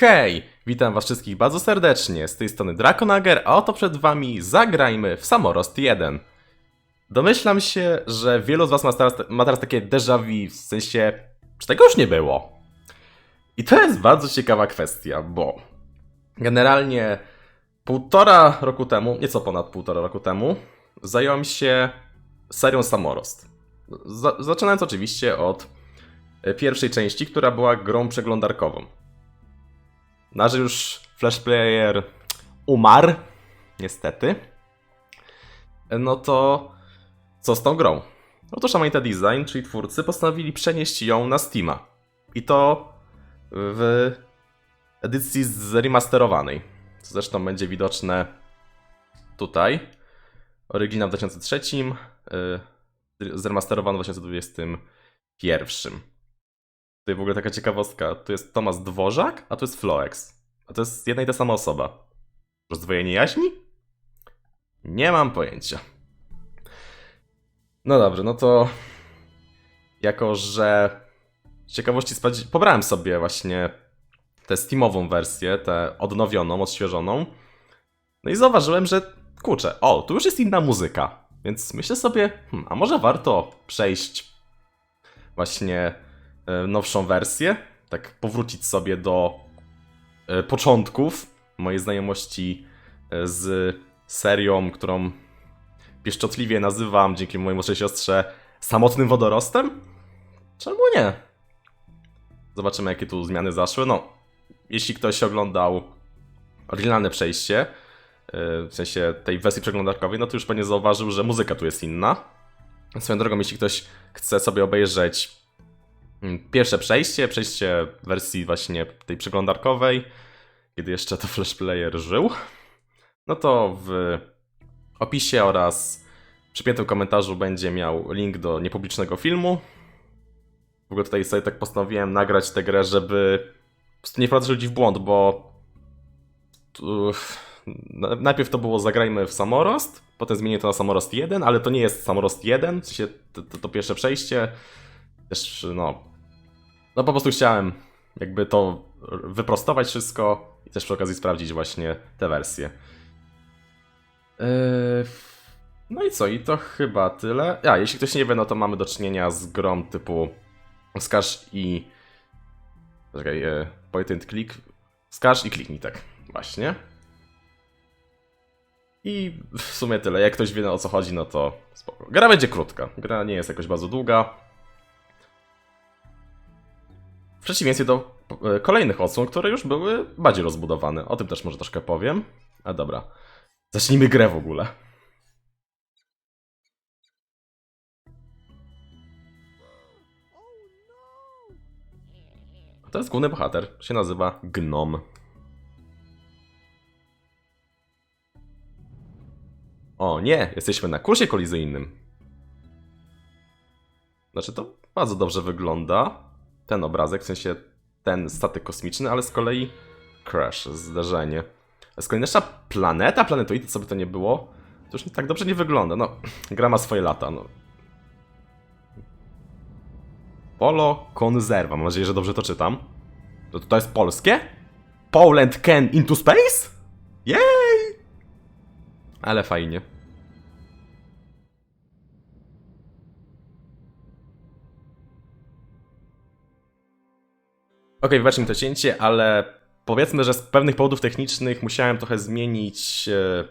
Hej, witam was wszystkich bardzo serdecznie, z tej strony Drakonager, a oto przed wami zagrajmy w Samorost 1. Domyślam się, że wielu z was ma teraz, ma teraz takie déjà vu, w sensie, czy tego już nie było? I to jest bardzo ciekawa kwestia, bo generalnie półtora roku temu, nieco ponad półtora roku temu, zająłem się serią Samorost. Za- zaczynając oczywiście od e, pierwszej części, która była grą przeglądarkową. Na że już Flash Player umarł, niestety, no to co z tą grą? To Shamanita Design, czyli twórcy, postanowili przenieść ją na Steama. I to w edycji zremasterowanej. Co zresztą będzie widoczne tutaj. Oryginał w 2003, yy, zremasterowany w 2021. Tutaj w ogóle taka ciekawostka. Tu jest Tomasz Dworzak, a tu jest Floex. A to jest jedna i ta sama osoba. Rozdwojenie jaźni? Nie mam pojęcia. No dobrze, no to jako, że z ciekawości sprawdzi... pobrałem sobie właśnie tę Steamową wersję, tę odnowioną, odświeżoną. No i zauważyłem, że kurczę, o, tu już jest inna muzyka. Więc myślę sobie, hmm, a może warto przejść właśnie nowszą wersję, tak powrócić sobie do e, początków mojej znajomości e, z serią, którą pieszczotliwie nazywam dzięki mojej młodszej siostrze samotnym wodorostem? Czemu nie? Zobaczymy, jakie tu zmiany zaszły. No, jeśli ktoś oglądał oryginalne przejście, w sensie tej wersji przeglądarkowej, no to już pewnie zauważył, że muzyka tu jest inna. Swoją drogą, jeśli ktoś chce sobie obejrzeć pierwsze przejście, przejście wersji właśnie tej przeglądarkowej, kiedy jeszcze to Flash Player żył, no to w opisie oraz przypiętym komentarzu będzie miał link do niepublicznego filmu. W ogóle tutaj sobie tak postanowiłem nagrać tę grę, żeby nie wprowadzać ludzi w błąd, bo najpierw to było zagrajmy w Samorost, potem zmienię to na Samorost 1, ale to nie jest Samorost 1, w sensie to, to, to pierwsze przejście. Też, no... No po prostu chciałem jakby to wyprostować wszystko i też przy okazji sprawdzić właśnie te wersje. Yy, No i co? I to chyba tyle. A, jeśli ktoś nie wie, no to mamy do czynienia z grą typu Skarż i... Czekaj, e, point and click. Skarż i kliknij, tak. Właśnie. I w sumie tyle. Jak ktoś wie o co chodzi, no to spoko. Gra będzie krótka. Gra nie jest jakoś bardzo długa. W przeciwieństwie do e, kolejnych odsłon, które już były bardziej rozbudowane. O tym też może troszkę powiem. A dobra. Zacznijmy grę w ogóle. To jest główny bohater. Się nazywa Gnom. O nie, jesteśmy na kursie kolizyjnym. Znaczy to bardzo dobrze wygląda. Ten obrazek, w sensie ten statek kosmiczny, ale z kolei crash, zdarzenie. Z kolei nasza planeta, planetoid, co by to nie było, to już tak dobrze nie wygląda. No, gra ma swoje lata, no. Polo Konserwa, mam nadzieję, że dobrze to czytam. To, to jest polskie? Poland can into space? Jej! Ale fajnie. Okej, wybaczcie mi to cięcie, ale powiedzmy, że z pewnych powodów technicznych musiałem trochę zmienić, e,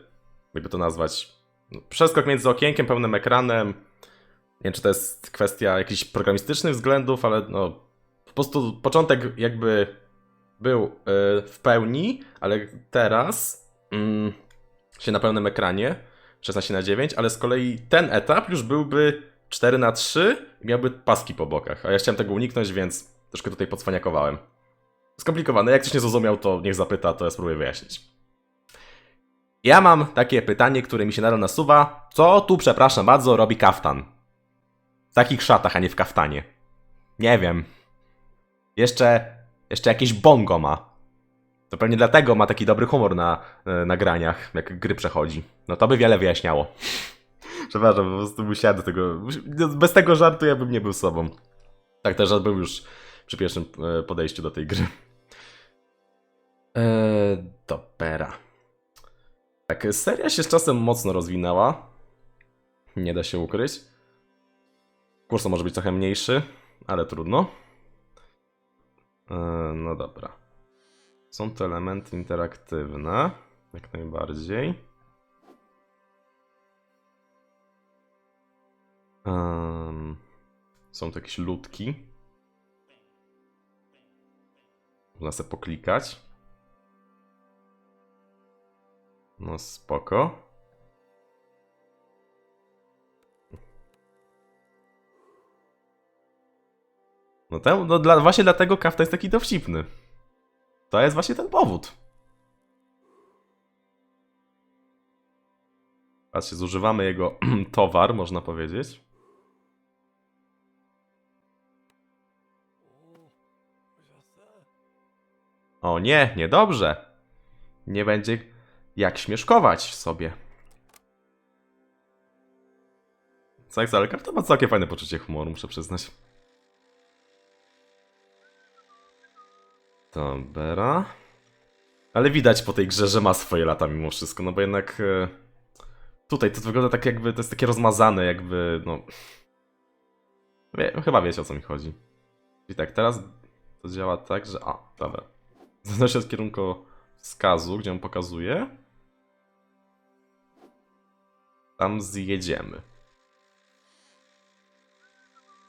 jakby to nazwać, no, przeskok między okienkiem, pełnym ekranem. Nie wiem, czy to jest kwestia jakichś programistycznych względów, ale no, po prostu początek jakby był e, w pełni, ale teraz mm, się na pełnym ekranie 16 na 9, ale z kolei ten etap już byłby 4 na 3 i miałby paski po bokach, a ja chciałem tego uniknąć, więc troszkę tutaj podswaniakowałem. Skomplikowane, jak ktoś nie zrozumiał, to niech zapyta, to ja spróbuję wyjaśnić. Ja mam takie pytanie, które mi się nadal nasuwa. Co tu, przepraszam bardzo, robi kaftan? W takich szatach, a nie w kaftanie. Nie wiem. Jeszcze, jeszcze jakieś bongo ma. To pewnie dlatego ma taki dobry humor na e, nagraniach, jak gry przechodzi. No to by wiele wyjaśniało. Przepraszam, po prostu musiałem do tego. Bez tego żartu ja bym nie był sobą. Tak, ten żart był już przy pierwszym e, podejściu do tej gry. Eee, dobra. Tak, seria się z czasem mocno rozwinęła. Nie da się ukryć. Kurs może być trochę mniejszy, ale trudno. Eee, no dobra. Są to elementy interaktywne, jak najbardziej. Są to jakieś ludki. Można sobie poklikać. No spoko. No, ten, no dla, właśnie dlatego kafta jest taki dowcipny. To jest właśnie ten powód. Patrzcie, zużywamy jego towar, można powiedzieć. O nie, niedobrze. Nie będzie jak śmieszkować sobie. Tak, ale karta ma całkiem fajne poczucie humoru, muszę przyznać. Dobra. Ale widać po tej grze, że ma swoje lata mimo wszystko, no bo jednak e, tutaj to wygląda tak jakby, to jest takie rozmazane jakby, no... Wie, chyba wiecie o co mi chodzi. I tak, teraz to działa tak, że... A, dobra. Zależy od kierunku wskazu, gdzie on pokazuje. Tam zjedziemy.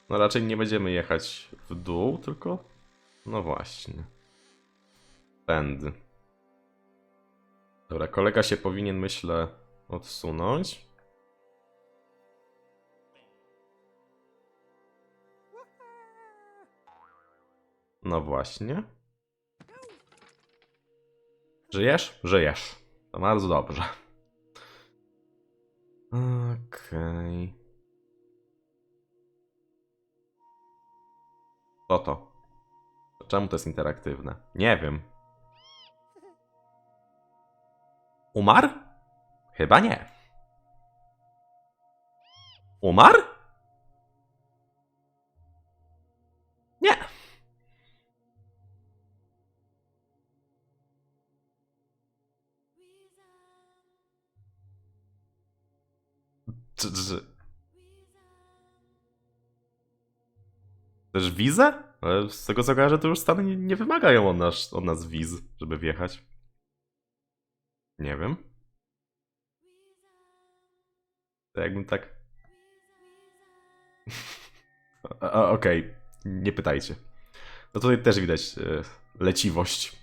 No raczej nie będziemy jechać w dół, tylko... No właśnie. Tędy. Dobra, kolega się powinien, myślę, odsunąć. No właśnie. Żyjesz? Żyjesz. To bardzo dobrze. Okej. Co to? Czemu to jest interaktywne? Nie wiem. Umarł? Chyba nie. Umarł? Też wizę? Ale z tego co kojarzę, to już Stany nie, wymagają od nas, od nas wiz, żeby wjechać. Nie wiem. To jakbym tak... Okej, nie pytajcie. No tutaj też widać e, leciwość.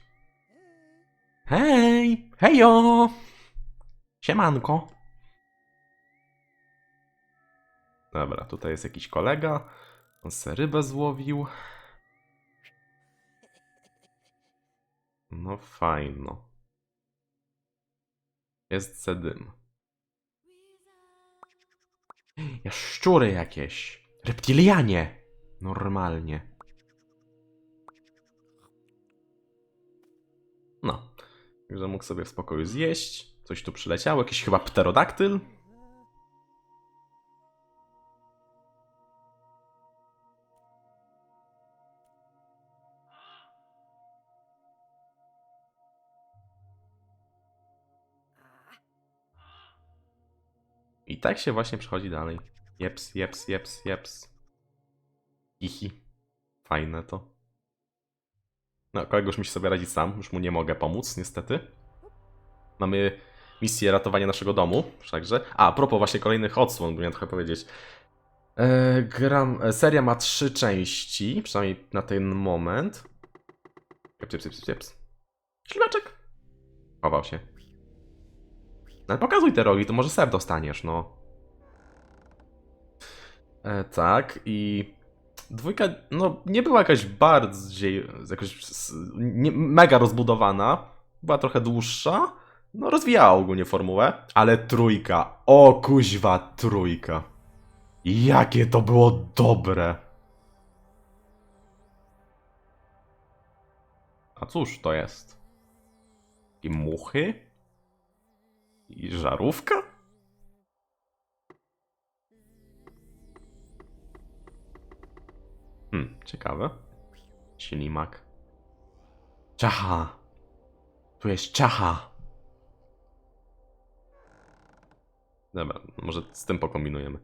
Hej! Hejo! Siemanko! Dobra, tutaj jest jakiś kolega. On se rybę złowił. No fajno. Jest se dym. Szczury jakieś. Reptilianie. Normalnie. No. Także mógł sobie w spokoju zjeść. Coś tu przyleciało. Jakiś chyba pterodaktyl. I tak się właśnie przechodzi dalej. Jeps, jeps, jeps, jeps. Ichi. Fajne to. No, kolega już musi sobie radzić sam, już mu nie mogę pomóc, niestety. Mamy misję ratowania naszego domu, także... A, a propos właśnie kolejnych odsłon, bym miał trochę powiedzieć. E, gram... e, Seria ma trzy części, przynajmniej na ten moment. Jeps, jeps, jeps, jeps. Ślimaczek. Chował się. No pokazuj te rogi, to może ser dostaniesz, no. E, tak, i dwójka, no, nie była jakaś bardziej, jakoś nie, mega rozbudowana. Była trochę dłuższa. No, rozwijała ogólnie formułę, ale trójka, o kuźwa, trójka. Jakie to było dobre. A cóż to jest? I muchy? I żarówka? Hmm, ciekawe. Ślimak. Czacha. Tu jest czacha. Dobra, może z tym pokombinujemy.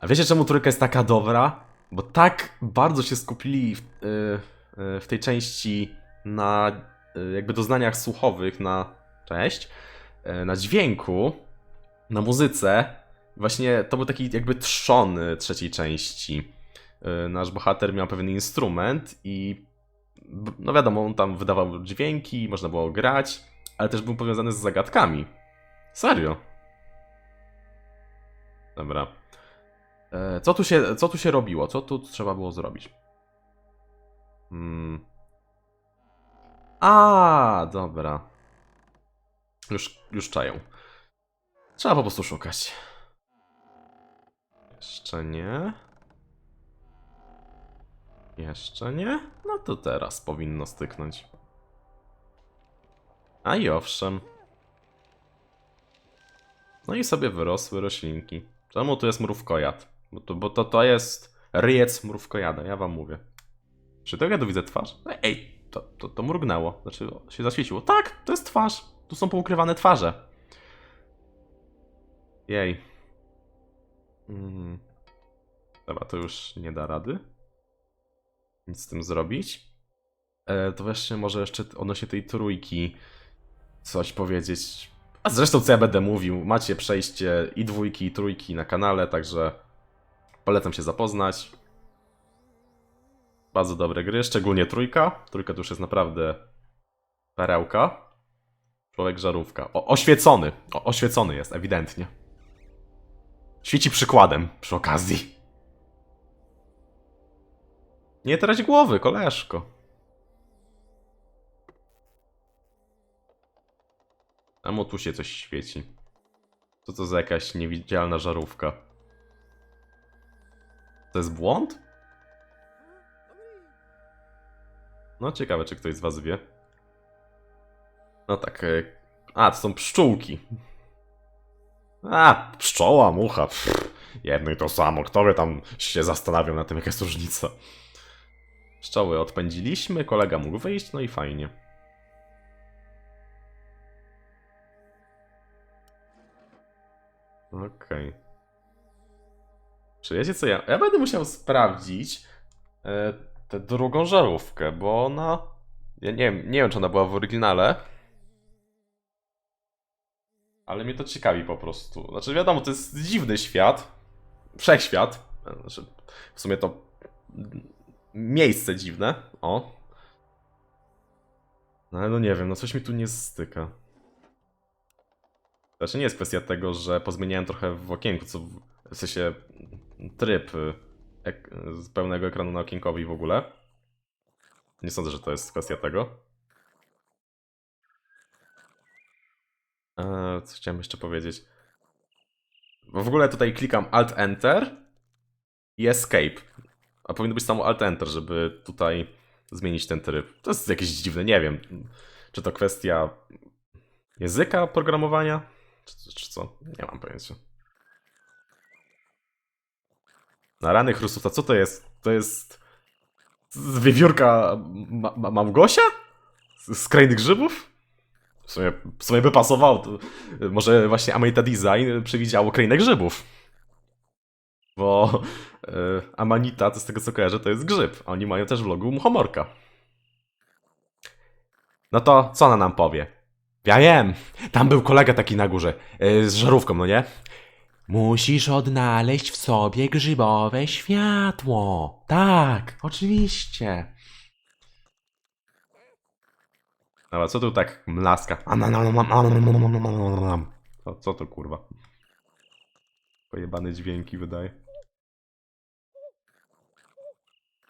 A wiecie czemu trójka jest taka dobra? Bo tak bardzo się skupili w, y, y, w tej części na y, jakby doznaniach słuchowych, na cześć, na dźwięku, na muzyce. Właśnie to był taki jakby trzon trzeciej części. Y, Nasz bohater miał pewien instrument i no wiadomo, on tam wydawał dźwięki, można było grać, ale też był powiązany z zagadkami. Serio. Dobra. E, Co tu się, co tu się robiło? Co tu trzeba było zrobić? Hmm. A, dobra. Już, już czają. Trzeba po prostu szukać. Jeszcze nie. Jeszcze nie? No to teraz powinno styknąć. A i owszem. No i sobie wyrosły roślinki. Czemu tu jest mrówkojad? Bo to, bo to, to jest ryjec mrówkojada, ja wam mówię. Czy tego ja tu widzę twarz? Ej, to, to, to mrugnęło. Znaczy się zaświeciło. Tak, to jest twarz. Tu są poukrywane twarze. Jej. Mm. Dobra, to już nie da rady. Nic z tym zrobić. E, to właśnie może jeszcze odnośnie tej trójki coś powiedzieć. A zresztą co ja będę mówił, macie przejście i dwójki, i trójki na kanale, także polecam się zapoznać. Bardzo dobre gry, szczególnie trójka. Trójka to już jest naprawdę perełka. Człowiek żarówka. O, oświecony. O, oświecony jest, ewidentnie. Świeci przykładem przy okazji. Nie trać głowy, koleżko. Amo tu się coś świeci. Co to za jakaś niewidzialna żarówka? To jest błąd? No ciekawe, czy ktoś z was wie. No tak. e, A, to są pszczółki. A, pszczoła, mucha. Pff, jedno i to samo. Kto by tam się zastanawiał na tym, jaka jest różnica. Pszczoły odpędziliśmy, kolega mógł wyjść, no i fajnie. Okej. Czy wiecie co ja... Ja będę musiał sprawdzić e, tę drugą żarówkę, bo ona... Ja nie wiem, nie wiem, czy ona była w oryginale. Ale mnie to ciekawi po prostu. Znaczy wiadomo, to jest dziwny świat. Wszechświat. Znaczy, w sumie to miejsce dziwne. O. No ale no nie wiem, no coś mi tu nie styka. Znaczy nie jest kwestia tego, że pozmieniałem trochę w okienku, co w, sensie tryb y, z pełnego ekranu na okienkowi w ogóle. Nie sądzę, że to jest kwestia tego. Eee, co chciałem jeszcze powiedzieć? Bo w ogóle tutaj klikam Alt-Enter i Escape. A powinno być samo Alt-Enter, żeby tutaj zmienić ten tryb. To jest jakieś dziwne, nie wiem. Czy to kwestia języka programowania? Czy, czy co? Nie mam pojęcia. Na rany Chrustowca, co to jest? To jest... Wiewiórka ma, ma, Małgosia? Z, z Krainy Grzybów? W sumie, w sumie by pasowało. To, może właśnie Amanita Design przewidziało Krainę Grzybów. Bo y, Amanita, to z tego co kojarzę, to jest grzyb. Oni mają też w logu muchomorka. No to co ona nam powie? Ja wiem, tam był kolega taki na górze, yy, z żarówką, no nie? Musisz odnaleźć w sobie grzybowe światło. Tak, oczywiście. Dobra, co tu tak mlaska? Co, co to kurwa? Pojebane dźwięki wydaje.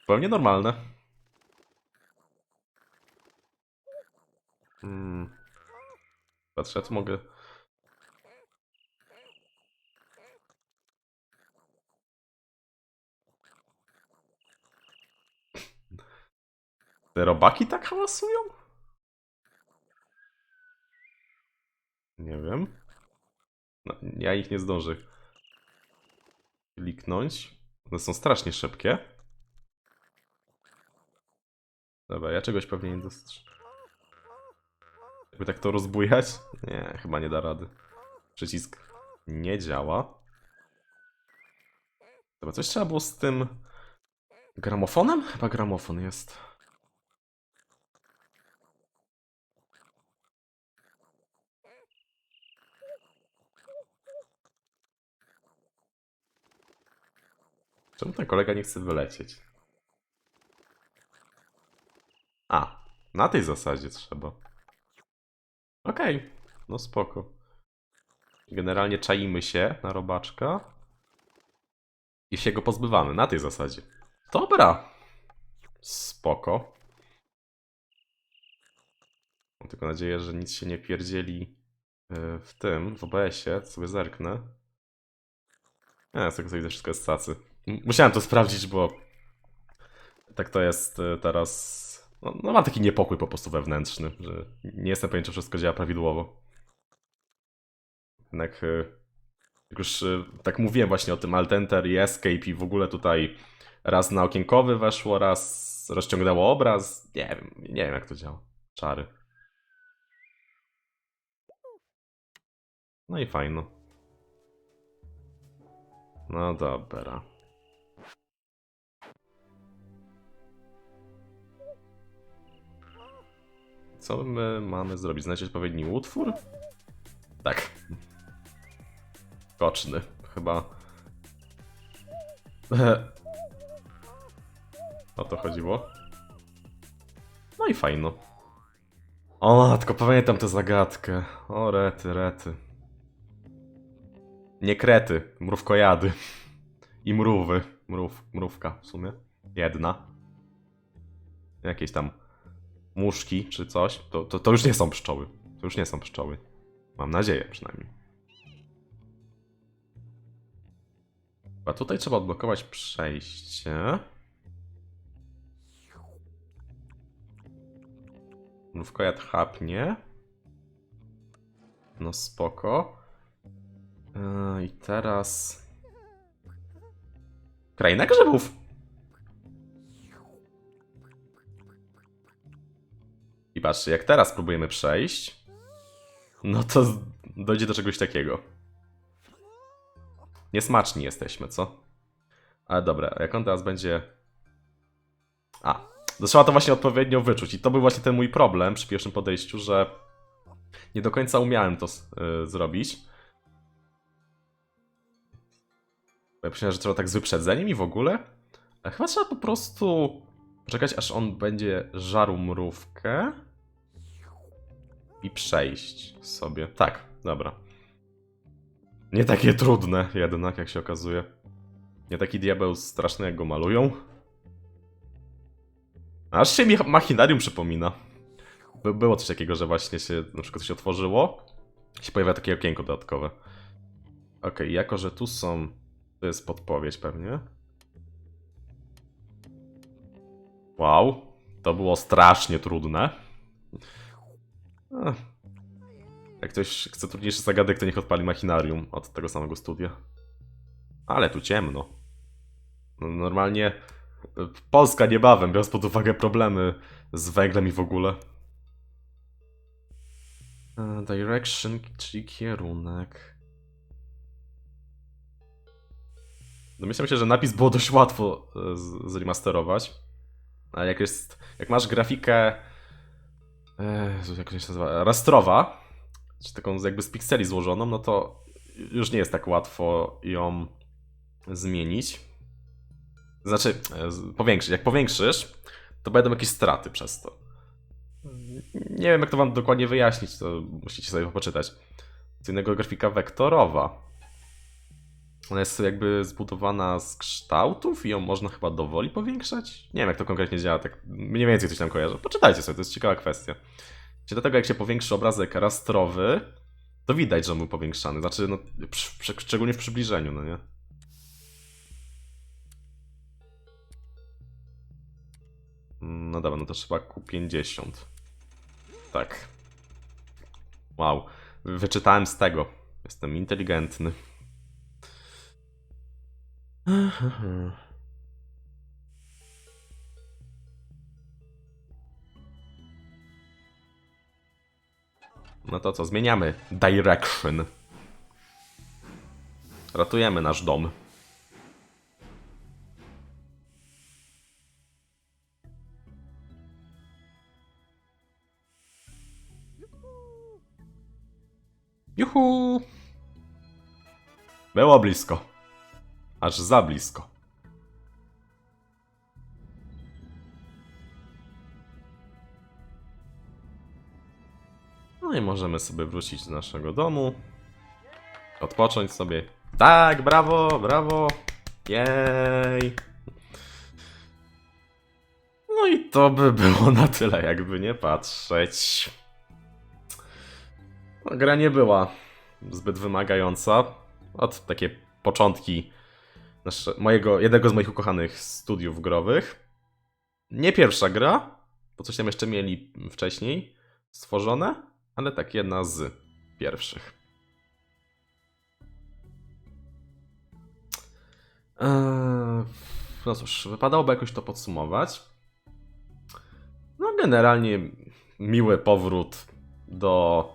Pewnie normalne. Hmm. Patrzę, co mogę. Te robaki tak hałasują? Nie wiem. No, ja ich nie zdążę kliknąć. One są strasznie szybkie. Dobra, ja czegoś pewnie nie dostrzegam. Jakby tak to rozbujać? Nie, chyba nie da rady. Przycisk nie działa. Dobra, coś trzeba było z tym gramofonem? Chyba gramofon jest. Czemu ten kolega nie chce wylecieć? A, na tej zasadzie trzeba. Okej, no spoko. Generalnie czaimy się na robaczka i się go pozbywamy na tej zasadzie. Dobra. Spoko. Mam tylko nadzieję, że nic się nie pierdzieli y, w tym, w OBS-ie. Sobie zerknę. Nie, z tego co widzę, wszystko jest cacy. Musiałem to sprawdzić, bo tak to jest y, teraz. No, no mam taki niepokój po prostu wewnętrzny, że nie jestem pewien, czy wszystko działa prawidłowo. Jednak y, jak już y, tak mówiłem właśnie o tym Altenter i Escape i w ogóle tutaj raz na okienkowy weszło, raz rozciągnęło obraz. Nie wiem, nie wiem jak to działa. Czary. No i fajno. No dobra. Co my mamy zrobić? Znaleźć odpowiedni utwór? Tak. Koczny. Chyba. O to chodziło. No i fajno. O matko, pamiętam tę zagadkę. O rety, rety. Nie krety, mrówkojady. I mrówy. Mrów, mrówka w sumie. Jedna. Jakieś tam muszki czy coś. To, to, to już nie są pszczoły. To już nie są pszczoły. Mam nadzieję przynajmniej. A tutaj trzeba odblokować przejście. Mrówkojad chapnie. No spoko. Yy, I teraz... Kraina grzybów! I patrzcie, jak teraz próbujemy przejść, no to dojdzie do czegoś takiego. Niesmaczni jesteśmy, co? Ale dobra, jak on teraz będzie... A, to trzeba to właśnie odpowiednio wyczuć. I to był właśnie ten mój problem przy pierwszym podejściu, że nie do końca umiałem to s- y, zrobić. Ja myślałem, że trzeba tak z wyprzedzeniem i w ogóle. A chyba trzeba po prostu poczekać, aż on będzie żarł mrówkę i przejść sobie. Tak, dobra. Nie takie trudne jednak, jak się okazuje. Nie taki diabeł straszny, jak go malują. Aż się mi machinarium przypomina. By, było coś takiego, że właśnie się na przykład się otworzyło się pojawia takie okienko dodatkowe. Okej, jako że tu są... To jest podpowiedź pewnie. Wow, to było strasznie trudne. Jak ktoś chce trudniejszy zagadek, to niech odpali machinarium od tego samego studia. Ale tu ciemno. No, Normalnie e, Polska niebawem, biorąc pod uwagę problemy z węglem i w ogóle. E, Direction, czyli kierunek. Domyślam się, że napis było dość łatwo e, zremasterować. A jak jest. Jak masz grafikę. E, jak się nazywa? Rastrowa, czy taką jakby z pikseli złożoną, no to już nie jest tak łatwo ją zmienić. Znaczy, e, powiększyć. Jak powiększysz, to będą jakieś straty przez to. Nie wiem, jak to wam dokładnie wyjaśnić, to musicie sobie poczytać. Co innego grafika wektorowa. Ona jest jakby zbudowana z kształtów i ją można chyba dowoli powiększać. Nie wiem, jak to konkretnie działa, tak mniej więcej coś tam kojarzę. Poczytajcie sobie, to jest ciekawa kwestia. Czyli Dlatego jak się powiększy obrazek rastrowy, to widać, że on był powiększany. Znaczy, no, przy, szczególnie w przybliżeniu, no nie? No dobra, no to trzeba Q50. Tak. Wow. Wyczytałem z tego. Jestem inteligentny. No to co, zmieniamy direction. Ratujemy nasz dom. Juhu! Było blisko. Aż za blisko. No i możemy sobie wrócić do naszego domu. Odpocząć sobie. Tak, brawo, brawo. Jej. No i to by było na tyle, jakby nie patrzeć. No, gra nie była zbyt wymagająca. Od takie początki nasze, mojego, jednego z moich ukochanych studiów growych. Nie pierwsza gra, bo coś tam jeszcze mieli wcześniej stworzone, ale tak jedna z pierwszych. Eee, no cóż, wypadałoby jakoś to podsumować. No, generalnie miły powrót do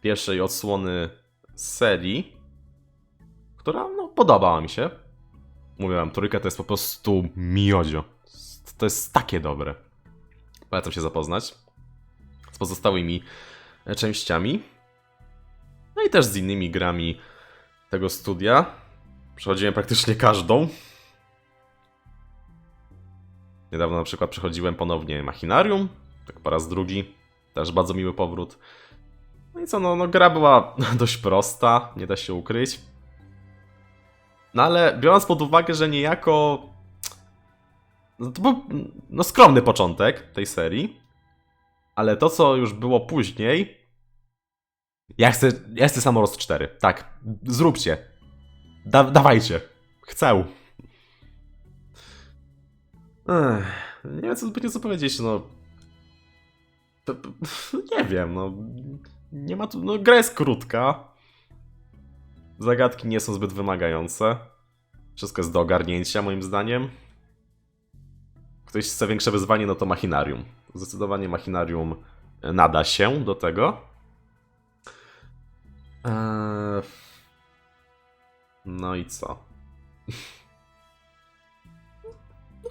pierwszej odsłony serii, która no, podobała mi się. Mówiłem, trójka to jest po prostu miodzio. To jest takie dobre. Polecam się zapoznać z pozostałymi e, częściami. No i też z innymi grami tego studia. Przechodziłem praktycznie każdą. Niedawno na przykład przechodziłem ponownie Machinarium, tak po raz drugi. Też bardzo miły powrót. No i co, no, no gra była dość prosta, nie da się ukryć. No ale biorąc pod uwagę, że niejako. No to był no, skromny początek tej serii. Ale to, co już było później. Ja chcę, ja chcę Samorost 4. Tak, zróbcie. Da, dawajcie. Chcę. Ech, nie wiem, co zbytnio co powiedzieć, no. To- Nie wiem, no. Nie ma tu. No, gra jest krótka. Zagadki nie są zbyt wymagające. Wszystko jest do ogarnięcia, moim zdaniem. Ktoś chce większe wyzwanie, no to machinarium. Zdecydowanie machinarium nada się do tego. Eee... No i co?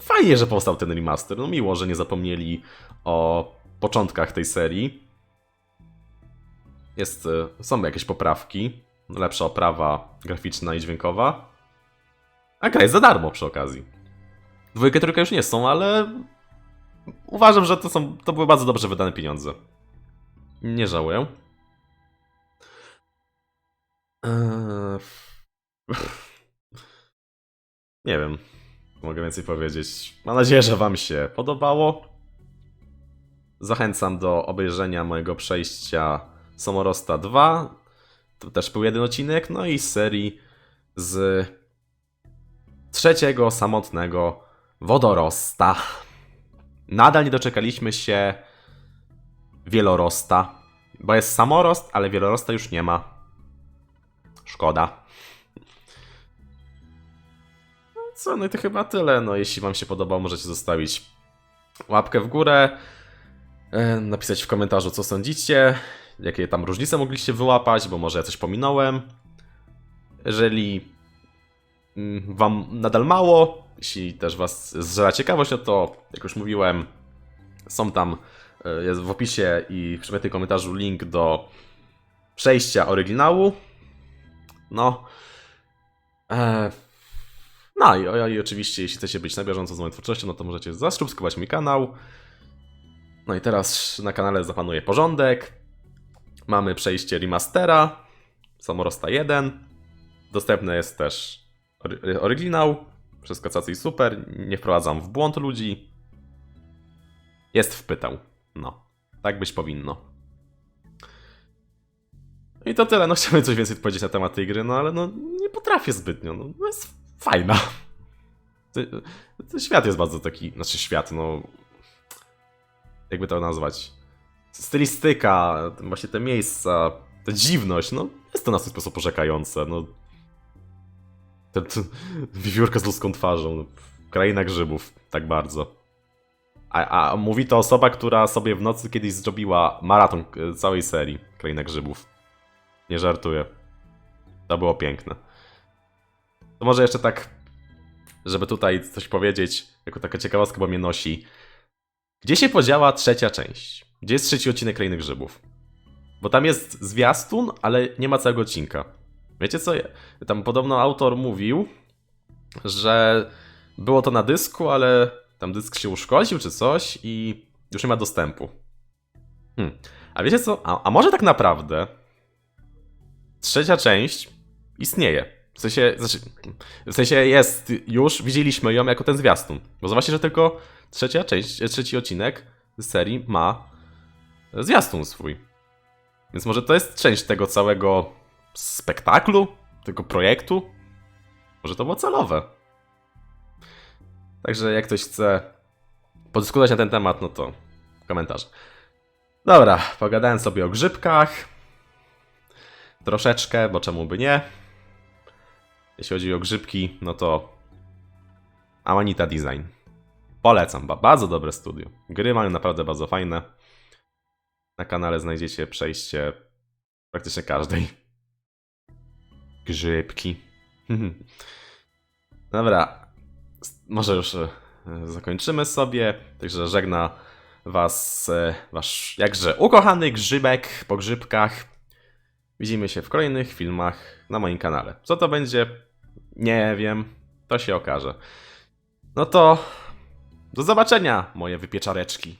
Fajnie, że powstał ten remaster. No miło, że nie zapomnieli o początkach tej serii. Jest, e, są jakieś poprawki. Lepsza oprawa graficzna i dźwiękowa. A gra jest za darmo przy okazji. Dwójkę, trójkę już nie są, ale uważam, że to, są, to były bardzo dobrze wydane pieniądze. Nie żałuję. Eee... Nie wiem, mogę więcej powiedzieć. Mam nadzieję, że Wam się podobało. Zachęcam do obejrzenia mojego przejścia Somorosta 2. To też był jeden odcinek. No i z serii z trzeciego samotnego wodorosta. Nadal nie doczekaliśmy się wielorosta. Bo jest samorost, ale wielorosta już nie ma. Szkoda. No co, no i to chyba tyle. No jeśli wam się podobał, możecie zostawić łapkę w górę. e, Napisać w komentarzu, co sądzicie. Jakie tam różnice mogliście wyłapać, bo może ja coś pominąłem. Jeżeli mm, wam nadal mało, jeśli też was zżera ciekawość, no to jak już mówiłem, są tam, e, jest w opisie i w przymiotnym komentarzu link do przejścia oryginału. No. E, no i, i oczywiście, jeśli chcecie być na bieżąco z moją twórczością, no to możecie zasubskrybować mój kanał. No i teraz na kanale zapanuje porządek. Mamy przejście remastera, Samorosta 1. Dostępny jest też ory- oryginał. Wszystko cacy super. Nie wprowadzam w błąd ludzi. Jest wpytał. No. Tak być powinno. I to tyle. No chciałbym coś więcej powiedzieć na temat tej gry, no ale no nie potrafię zbytnio. No, no jest fajna. Świat jest bardzo taki, znaczy świat, no... Jakby to nazwać? Stylistyka, właśnie te miejsca, ta dziwność, no jest to na swój sposób orzekające, no... Ten, ten wiewiórka z ludzką twarzą, no, kraina grzybów, tak bardzo. A, a mówi to osoba, która sobie w nocy kiedyś zrobiła maraton e, całej serii. Krainę Grzybów. Nie żartuję. To było piękne. To może jeszcze tak, żeby tutaj coś powiedzieć, jako taka ciekawostka, bo mnie nosi. Gdzie się podziała trzecia część? Gdzie jest trzeci odcinek Krainy Grzybów? Bo tam jest zwiastun, ale nie ma całego odcinka. Wiecie co? Tam podobno autor mówił, że było to na dysku, ale tam dysk się uszkodził czy coś i już nie ma dostępu. Hmm. A wiecie co? A, a może tak naprawdę trzecia część istnieje. W sensie, znaczy, w sensie jest już, widzieliśmy ją jako ten zwiastun. Bo zobaczcie, że tylko trzecia część, e, trzeci odcinek z serii ma zwiastun swój. Więc może to jest część tego całego spektaklu, tego projektu. Może to było celowe. Także jak ktoś chce podyskutować na ten temat, no to komentarz. Dobra, pogadałem sobie o grzybkach. Troszeczkę, bo czemu by nie. Jeśli chodzi o grzybki, no to Amanita Design. Polecam, ba- bardzo dobre studio. Gry mają naprawdę bardzo fajne. Na kanale znajdziecie przejście praktycznie każdej. Grzybki. Dobra, może już e, zakończymy sobie. Także żegna was e, wasz jakże ukochany grzybek po grzybkach. Widzimy się w kolejnych filmach na moim kanale. Co to będzie? Nie wiem. To się okaże. No to do zobaczenia, moje wypieczareczki.